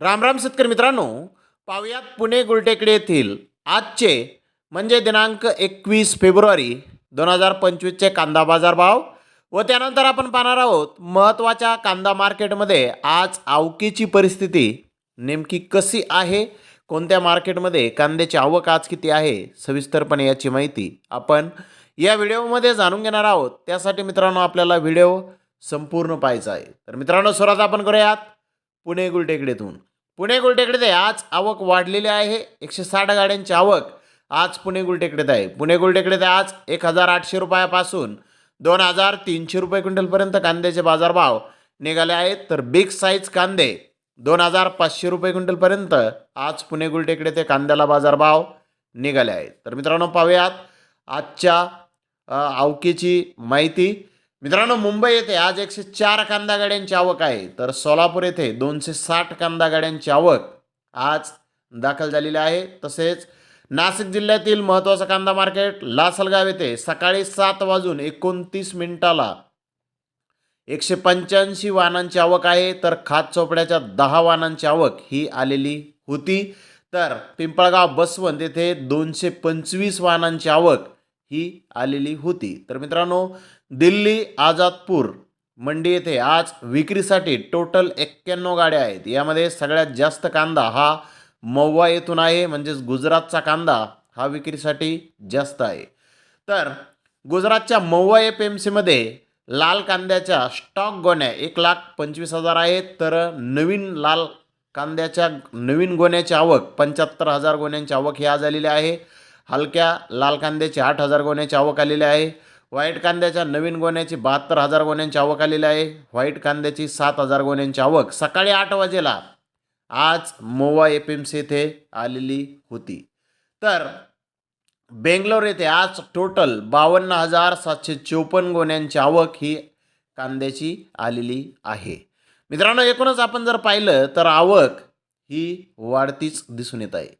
रामराम शेतकरी मित्रांनो पाहुयात पुणे गुलटेकडे येथील आजचे म्हणजे दिनांक एकवीस फेब्रुवारी दोन हजार पंचवीसचे कांदा बाजार भाव व त्यानंतर आपण पाहणार आहोत महत्त्वाच्या कांदा मार्केटमध्ये आज आवकीची परिस्थिती नेमकी कशी आहे कोणत्या मार्केटमध्ये कांद्याची आवक आज किती आहे सविस्तरपणे याची माहिती आपण या व्हिडिओमध्ये जाणून घेणार आहोत. त्यासाठी मित्रांनो आपल्याला व्हिडिओ संपूर्ण पाहायचा आहे. तर मित्रांनो सुरुवात आपण करूयात पुणे गुलटेकडेतून. पुणे गुलटेकडीत आज आवक वाढलेली आहे. एकशे साठ गाड्यांची आवक आज पुणे गुलटेकडीत आहे. पुणे गुलटेकडीत आज एक हजार आठशे रुपयापासून दोन हजार तीनशे रुपये क्विंटलपर्यंत कांद्याचे बाजारभाव निघाले आहेत. तर बिग साईज कांदे दोन हजार पाचशे रुपये क्विंटलपर्यंत आज पुणे गुलटेकडे ते कांद्याला बाजारभाव निघाले आहेत. तर मित्रांनो पाहूयात आजच्या आवकीची माहिती. मित्रांनो मुंबई येथे आज एकशे चार कांदा गाड्यांची आवक आहे. तर सोलापूर येथे दोनशे साठ कांदा गाड्यांची आवक आज दाखल झालेली आहे. तसेच नाशिक जिल्ह्यातील महत्त्वाचं कांदा मार्केट लासलगाव येथे सकाळी सात वाजून एकोणतीस मिनिटाला एकशे पंच्याऐंशी वाहनांची आवक आहे. तर खात चोपड्याच्या दहा वाहनांची आवक ही आलेली होती. तर पिंपळगाव बसवंत येथे दोनशे पंचवीस वाहनांची आवक ही आलेली होती. तर मित्रांनो दिल्ली आझादपूर मंडी येथे आज विक्रीसाठी टोटल एक्क्याण्णव गाड्या आहेत. यामध्ये सगळ्यात जास्त कांदा हा मव्वा येथून आहे म्हणजेच गुजरातचा कांदा हा विक्रीसाठी जास्त आहे. तर गुजरातच्या मव्वा एफ एम सीमध्ये लाल कांद्याच्या स्टॉक गोण्या एक लाख पंचवीस हजार आहेत. तर नवीन लाल कांद्याच्या नवीन गोण्याची आवक पंच्याहत्तर हजार गोण्यांची आवक ही आज आलेली आहे. हलक्या लाल कांद्याची आठ हजार गोण्याची आवक आलेली आहे. व्हाईट कांद्याच्या नवीन गोण्याची बहात्तर हजार गोण्यांची आवक आलेली आहे. व्हाईट कांद्याची सात हजार गोण्यांची आवक सकाळी आठ वाजेला आज मोवा एफ एम सी येथे आलेली होती. तर बेंगलोर येथे आज टोटल बावन्न हजार सातशे चोपन्न गोण्यांची आवक ही कांद्याची आलेली आहे. मित्रांनो एकूणच आपण जर पाहिलं तर आवक ही वाढतीच दिसून येत आहे.